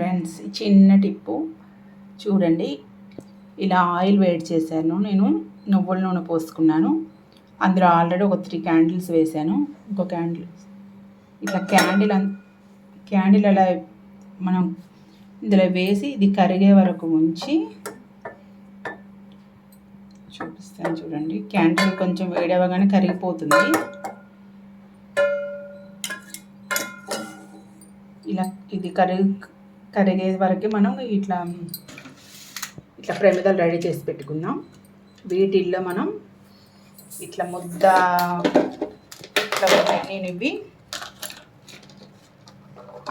Friends చిన్న టిప్పు. చూడండి ఇలా ఆయిల్ వేడి చేశాను. నేను నువ్వుల నూనె పోసుకున్నాను. అందులో ఆల్రెడీ ఒక త్రీ క్యాండిల్స్ వేశాను. ఇంకో క్యాండిల్ ఇట్లా క్యాండిల్ క్యాండిల్ అలా మనం ఇందులో వేసి ఇది కరిగే వరకు ఉంచి చూపిస్తాను చూడండి. క్యాండిల్ కొంచెం వేడవగానే కరిగిపోతుంది. ఇలా ఇది కరిగి కరిగే వరకు మనం ఇట్లా ఇట్లా ప్రమిదలు రెడీ చేసి పెట్టుకుందాం. వీటిల్లో మనం ఇట్లా ముద్ద ఇట్లా నేను ఇవి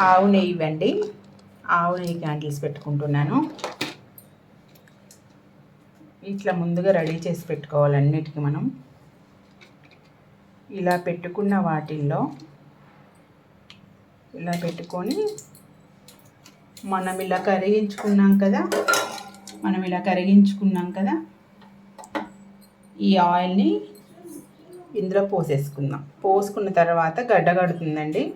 ఆవు నెయ్యి ఇవ్వండి. ఆవు నెయ్యి క్యాండిల్స్ పెట్టుకుంటున్నాను. ఇట్లా ముందుగా రెడీ చేసి పెట్టుకోవాలి అన్నిటికీ మనం. ఇలా పెట్టుకున్న వాటిల్లో ఇలా పెట్టుకొని మనం ఇలా కరిగించుకున్నాం కదా మనం ఇలా కరిగించుకున్నాం కదా ఈ ఆయిల్ని ఇందులో పోసేసుకుందాం. పోసుకున్న తర్వాత గడ్డ కడుతుందండి.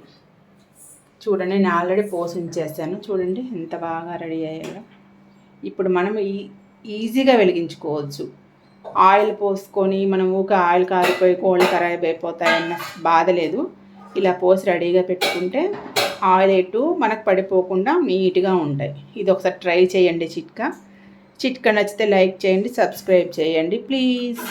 చూడండి నేను ఆల్రెడీ పోసి ఉంచేసాను చూడండి ఎంత బాగా రెడీ అయ్యాయో. ఇప్పుడు మనం ఈ ఈజీగా వెలిగించుకోవచ్చు. ఆయిల్ పోసుకొని మనం ఊక ఆయిల్ కారిపోయి కోళ్ళు ఖరాబ్ అయిపోతాయన్న బాధ లేదు. ఇలా పోసి రెడీగా పెట్టుకుంటే ఆయిల్ ఎటు మనకు పడిపోకుండా నీట్గా ఉంటాయి. ఇది ఒకసారి ట్రై చేయండి చిట్కా. చిట్కా నచ్చితే లైక్ చేయండి సబ్స్క్రైబ్ చేయండి ప్లీజ్.